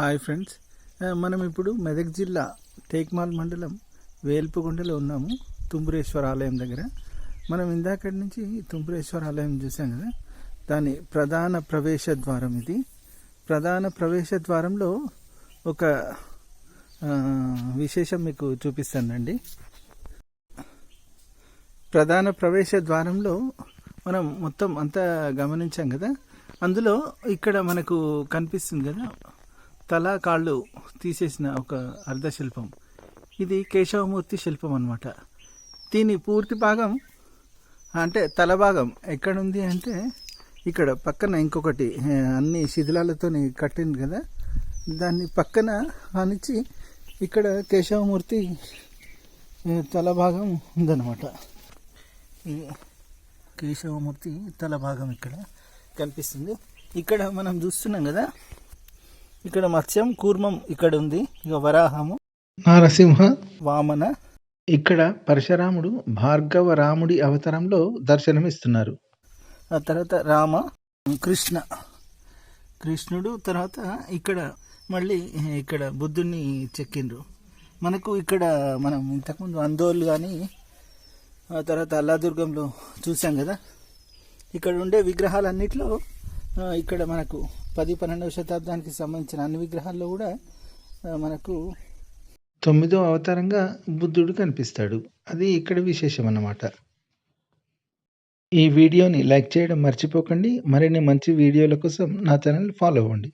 Hi friends. మనం ఇప్పుడు మెదక్ జిల్లా టేక్మాల్ మండలం వేల్పుగుండలో ఉన్నాము తుంబురేశ్వర ఆలయం దగ్గర. మనం ఇందాక నుంచి తుంబురేశ్వర ఆలయం చూసాం కదా దాని ప్రధాన ప్రవేశ ద్వారం ఇది. ప్రధాన ప్రవేశ ద్వారంలో ఒక విశేషం మీకు చూపిస్తానండి. ప్రధాన ప్రవేశ ద్వారంలో మనం మొత్తం అంతా గమనించాం కదా అందులో ఇక్కడ మనకు కనిపిస్తుంది కదా తల కాళ్ళు తీసేసిన ఒక అర్ధ శిల్పం ఇది కేశవమూర్తి శిల్పం అనమాట దీని పూర్తి భాగం అంటే తల భాగం ఎక్కడుంది అంటే ఇక్కడ పక్కన ఇంకొకటి అన్ని శిథిలాలతో కట్టింది కదా. దాన్ని పక్కన ఆనిచ్చి ఇక్కడ కేశవమూర్తి తల భాగం ఉందన్నమాట. ఈ కేశవమూర్తి తల భాగం ఇక్కడ కనిపిస్తుంది. ఇక్కడ మనం చూస్తున్నాం కదా ఇక్కడ మత్స్యం కూర్మం ఇక్కడ ఉంది ఇక వరాహము. నారసింహ. వామన. ఇక్కడ పరశురాముడు భార్గవ రాముడి అవతారంలో దర్శనమిస్తున్నారు. ఆ తర్వాత రామ కృష్ణ. కృష్ణుడు తర్వాత ఇక్కడ మళ్ళీ ఇక్కడ బుద్ధుడిని చెక్కిండ్రు. మనకు ఇక్కడ మనం ఇంతకుముందు అందోళ్ళు కానీ ఆ తర్వాత అల్లాదుర్గంలో చూసాం కదా. ఇక్కడ ఉండే విగ్రహాలన్నిట్లో ఇక్కడ మనకు పది పన్నెండవ శతాబ్దానికి సంబంధించిన అన్ని విగ్రహాల్లో కూడా మనకు తొమ్మిదో అవతారంగా బుద్ధుడు కనిపిస్తాడు. అది ఇక్కడ విశేషం అన్నమాట. ఈ వీడియోని లైక్ చేయడం మర్చిపోకండి. మరిన్ని మంచి వీడియోల కోసం నా ఛానల్ ఫాలో అవ్వండి.